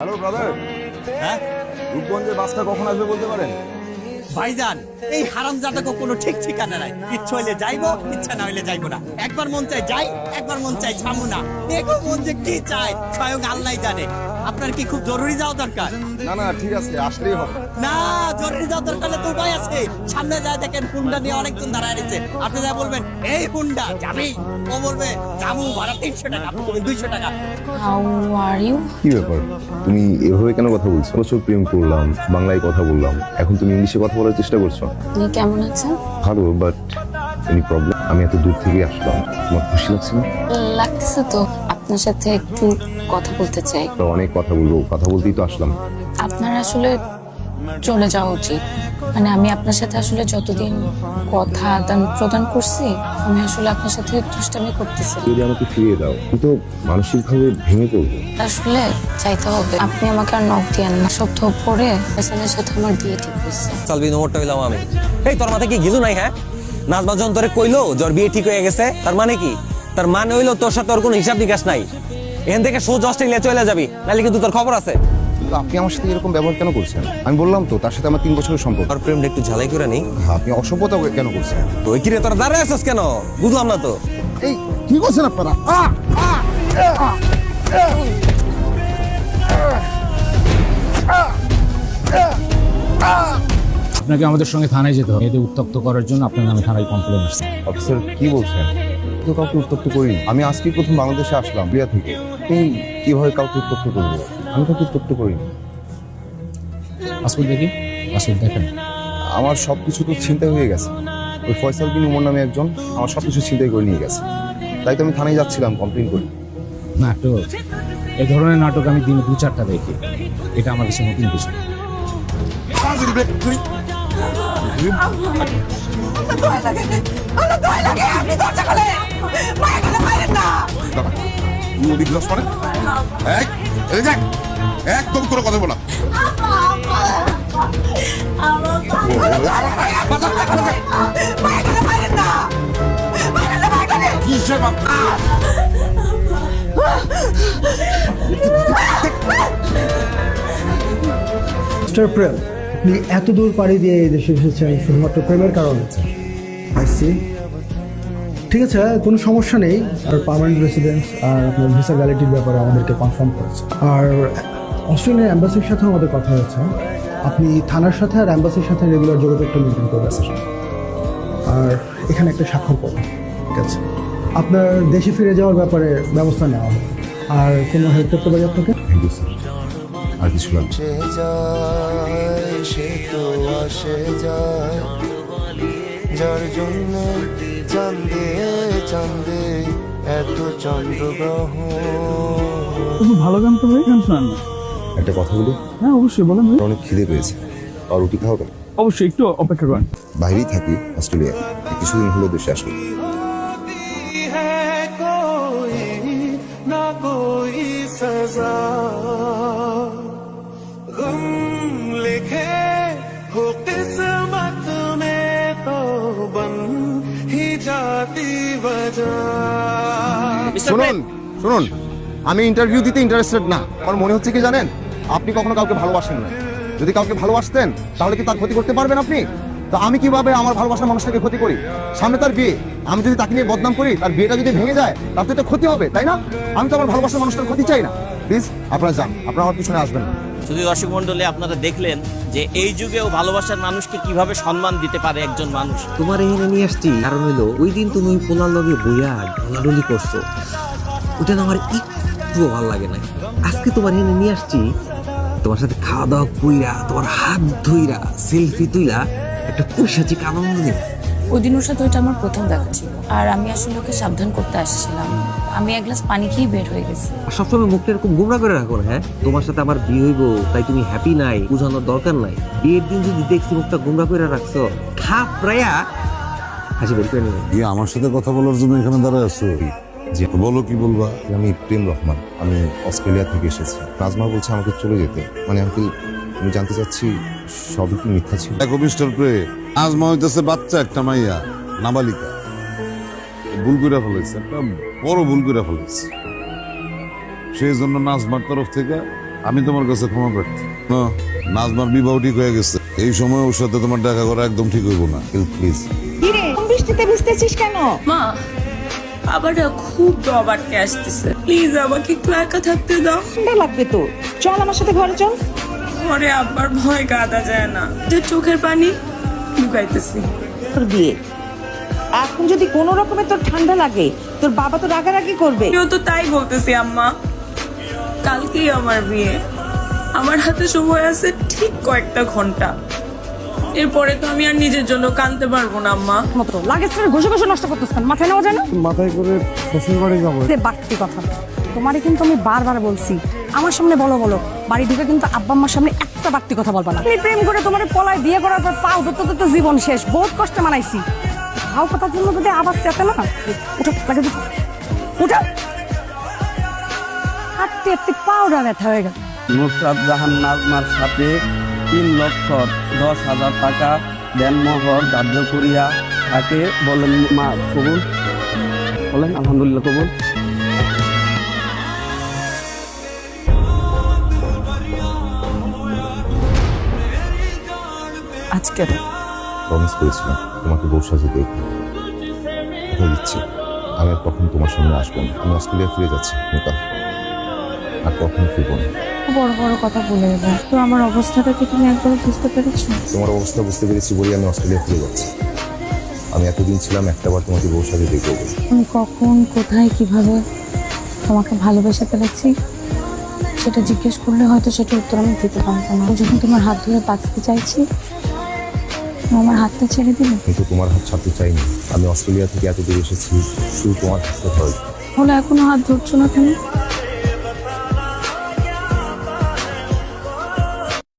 Hello brother হ্যাঁ? রূপগঞ্জের বাসটা কখন আসবে বলতে পারেন? ভাইজান এই কোনো ঠিক ঠিকানা নাই। ইচ্ছা হইলে যাইবো ইচ্ছা না হইলে যাইবো না। একবার মন চাই যাই একবার মন চাই ছামু না। দেখো মন যে কি চায় স্বয়ং আল্লাহ জানে। আপনার কি খুব জরুরি যাওয়া দরকার? না না ঠিক আছে আসলেই হবে। না জরুরি যাওয়া দরকার তো উপায় আছে। সামনে যায় দেখেন হুন্ডা নিয়ে অনেকজন দাঁড়ায় রয়েছে। আপনি যা বলবেন এই হুন্ডা যাবি। ও বলবে জামু ভাড়া তিনশো টাকা আপনি দুইশো টাকা। হাউ আর ইউ কি ব্যাপার? তুমি এভাবে কেন কথা বলছো? বছর প্রেম করলাম বাংলায় কথা বললাম। এখন তুমি ইংলিশে কথা বলার চেষ্টা করছ? আপনি কেমন আছেন? ভালো বাট এনি প্রবলেম আমি এত দূর থেকে আসলাম। তোমার খুশি লাগছে না? লাগতেছে তো। আপনার সাথে একটু কথা বলতে চাই। অনেক কথা বলব। কথা বলতেই তো আসলাম। আপনার আসলে চলে যাওয়া উচিত। মানে আমি আপনার সাথে আসলে যতদিন কথা আদান প্রদান করছি আমি আসলে আপনার সাথে দুষ্টামি করতেছি। যদি আমাকে ফিরিয়ে দাও আমি তো মানসিকভাবে ভেঙে পড়ব। আসলে চাইতে হবে আপনি আমাকে আর নখ দিয়েন না। সপ্তাহ পরে হাসানের সাথে আমার বিয়ে ঠিক হয়েছে। চালবি নম্বরটা হইলাম আমি। এই তোর মাথায় কি গিলু নাই হ্যাঁ? নাজমা যন্তরে কইলো জ্বর বিয়ে ঠিক হয়ে গেছে। তার মানে কি? তার মানে হইল তোর সাথে ওর কোনো হিসাব নিকাশ নাই। এখান থেকে সোজ অস্ট্রেলিয়া চলে যাবি নাহলে কিন্তু তোর খবর আছে। আপনি আমার সাথে এরকম ব্যবহার কেন করছেন? আমি বললাম তো তার সাথে আমার তিন বছরের সম্পর্ক। আর প্রেমটা একটু ঝালাই করে নেই? হ্যাঁ, আপনি অসভ্যতা কেন করছেন? ওই কিরে তোর দাঁড়ায় আছিস কেন? বুঝলাম না তো। এই কি করছেন আপনারা? আপনাকে আমাদের সঙ্গে থানায় যেতে হবে। এদের উত্তক্ত করার জন্য আপনার নামে থানায় কমপ্লেন আসছে। অফিসার কি বলছেন? তো কাউকে উত্তপ্ত করিনি। আমি আজকে প্রথম বাংলাদেশে আসলাম বিয়া থেকে। এই কীভাবে কাউকে উত্তপ্ত করব? আমি কাউকে উত্তপ্ত করিনি। পাসপোর্ট দেখি পাসপোর্ট দেখেন। আমার সব কিছু তো ছিনতাই হয়ে গেছে। ওই ফয়সাল বিন উমর নামে একজন আমার সব কিছু ছিনতাই করে নিয়ে গেছে। তাই তো আমি থানায় যাচ্ছিলাম কমপ্লেন করি। নাটক। এই ধরনের নাটক আমি দিনে দু চারটা দেখি। এটা আমার কাছে নতুন কিছু। না। তুই ওদিক লস করে এক এই দেখ একদম কোনো কথা বলা। মিস্টার প্রেম আপনি এত দূর পাড়ি দিয়ে এই দেশে এসেছেন শুধুমাত্র প্রেমের কারণে। আইসি ঠিক আছে কোনো সমস্যা নেই। আর পার্মানেন্ট রেসিডেন্স আর আপনার ভিসা ভ্যালিডিটির ব্যাপারে আমাদেরকে কনফার্ম করেছে। আর অস্ট্রেলিয়ার অ্যাম্বাসির সাথেও আমাদের কথা হয়েছে। আপনি থানার সাথে আর অ্যাম্বাসির সাথে রেগুলার যোগাযোগটা মেনটেন করবেন আর এখানে একটা স্বাক্ষর করবেন ঠিক আছে? আপনার দেশে ফিরে যাওয়ার ব্যাপারে ব্যবস্থা নেওয়া হবে। আর কোনো হেল্প করতে পারি আপনাকে? আর কিছু লাগবে সে তো আসে যায়। যার জন্য চান্দে চান্দে এত চন্দ্রগ্রহ। ভালো গান তো ভাই গান শোনান একটা কথা বলি? হ্যাঁ অবশ্যই বলেন ভাই। অনেক খিদে পেয়েছে। আর রুটি খাওয়াবেন অবশ্যই একটু অপেক্ষা করেন। বাইরেই থাকি অস্ট্রেলিয়া কিছুদিন হলো দেশে আসব শুনুন শুনুন আমি ইন্টারভিউ দিতে ইন্টারেস্টেড না। আমার মনে হচ্ছে কি জানেন আপনি কখনো কাউকে ভালোবাসেন না। যদি কাউকে ভালোবাসতেন তাহলে কি তার ক্ষতি করতে পারবেন আপনি? তো আমি কীভাবে আমার ভালোবাসার মানুষটাকে ক্ষতি করি? সামনে তার বিয়ে। আমি যদি তাকে নিয়ে বদনাম করি তার বিয়েটা যদি ভেঙে যায় তার তো এটা ক্ষতি হবে তাই না? আমি তো আমার ভালোবাসার মানুষটার ক্ষতি চাই না। প্লিজ আপনারা যান। আপনারা আমার পিছনে আসবেন শুধু দর্শক মন্ডলী আপনারা দেখলেন যে এই যুগেও ভালোবাসার মানুষকে কীভাবে সম্মান দিতে পারে একজন মানুষ? তোমার এখানে নিয়ে আসছি। কারণ হইল ওই দিন তুমি পোলার লগে বইয়া ঢলাঢলি করছ। ওটা আমার একটু ভালো লাগে না আজকে তোমার এনে নিয়ে আসছি, তোমার সাথে খাওয়া দাওয়া কইরা, তোমার হাত ধুইরা, সেলফি তুইলা, একটা পৈশাচিক আনন্দ নেই ওই দিন ওর সাথে ওইটা আমার প্রথম দেখা ছিল। আর আমি আসলে ওকে সাবধান করতে আসছিলাম। আমি এক গ্লাস পানি খেয়ে বের হয়ে গেছি। আর সবসময় মুখটা এরকম গুমরা করে রাখো না, হ্যাঁ? তোমার সাথে আমার বিয়ে হইব তাই তুমি হ্যাপি নাই বোঝানোর দরকার নাই। বিয়ের দিন যদি দেখছি মুখটা গুমরা করে রাখছো খা প্রায়া হাসি বের করে নেবে। ইয়ে আমার সাথে কথা বলার জন্য এখানে দাঁড়ায় আছো? জি। বলো কি বলবা? আমি প্রেম রহমান আমি অস্ট্রেলিয়া থেকে এসেছি। নাজমা বলছে আমাকে চলে যেতে। মানে আঙ্কেল আমি জানতে চাচ্ছি সবই কি মিথ্যা ছিল? দেখো মিস্টার প্রে আজমা হইতেছে বাচ্চা একটা মাইয়া নাবালিকা। ভুল করে ফেলেছে একটা বড় ভুল করে ফেলেছে সেই জন্য নাজমার তরফ থেকে আমি তোমার কাছে ক্ষমা প্রার্থী। না, নাজমার বিবাহ ঠিক হয়ে গেছে। এই সময় ওর সাথে তোমার দেখা করা একদম ঠিক হইব না। প্লিজ বৃষ্টিতে ভিজতেছিস কেন? মা বাবাটা খুব ডব আটকে আসতেছে। প্লিজ আমাকে একটু একা থাকতে দাও। লাগবে তো। চল আমার সাথে ঘরে চল। ঘরে আব্বার ভয় কাঁদা যায় না। যে চোখের পানি লুকাইতেছি। তোর বিয়ে। এখন যদি কোনো রকমের তোর ঠান্ডা লাগে তোর বাবা তো রাগারাগি করবে। আমিও তো তাই বলতেছি আম্মা। কালকেই আমার বিয়ে। আমার হাতে সময় আছে ঠিক কয়েকটা ঘণ্টা। এরপরে তো আমি আর নিজের জন্য কানতে পারব না আম্মা। মতো লাগেজ করে ঘষে ঘষে নষ্ট করতেছ কেন? মাথায় নেওয়া যায় না? মাথায় করে শ্বশুর বাড়ি যাব বাড়তি কথা। তোমারে কিন্তু আমি বারবার বলছি আমার সামনে বলো বলো। বাড়ি ঢুকে কিন্তু আব্বা সামনে একটা বাড়তি কথা বলবা না। প্রেম করে তোমার পলায় বিয়ে করার পর পাও ধরতে ধরতে জীবন শেষ। বহুত কষ্টে মানাইছি। ভাও কথার জন্য যদি আবার চেতে না? উঠো উঠো। হাঁটতে হাঁটতে পাউডা ব্যথা হয়ে গেল নুসরাত জাহান নাজমার সাথে তিন লক্ষ দশ হাজার টাকা দেনমোহর ধার্য করিয়া তাকে বলেন, মা, কবুল? বলেন, আলহামদুলিল্লাহ, কবুল। আজকে প্রমিস করেছিলাম তোমাকে বউ সাজে দেখব। কথা দিচ্ছি। আমি আর কখনো তোমার সামনে আসব না। আমি অস্ট্রেলিয়া ফিরে যাচ্ছি নিকাল আর কখনো ফিরবো না। বড় বড় কথা বলে এবার। তো আমার অবস্থাটা কি তুমি একবার বুঝতে পেরেছ? তোমার অবস্থা বুঝতে পেরেছি বলেই আমি অস্ট্রেলিয়া ফিরে যাচ্ছি। আমি এতদিন ছিলাম একটাবার তোমাকে বউ সাজে দেখব আমি কখন কোথায় কীভাবে তোমাকে ভালোবেসে ফেলেছি সেটা জিজ্ঞেস করলে হয়তো সেটা উত্তর আমি দিতে পারব না। যখন তোমার হাত ধরে বাঁচতে চাইছি আমার হাতটা ছেড়ে দিলে? কিন্তু তোমার হাত ছাড়তে চাইনি। আমি অস্ট্রেলিয়া থেকে এত দূর এসেছি শুধু তোমার হাতটা ধরে হলে এখনও হাত ধরছো না তুমি?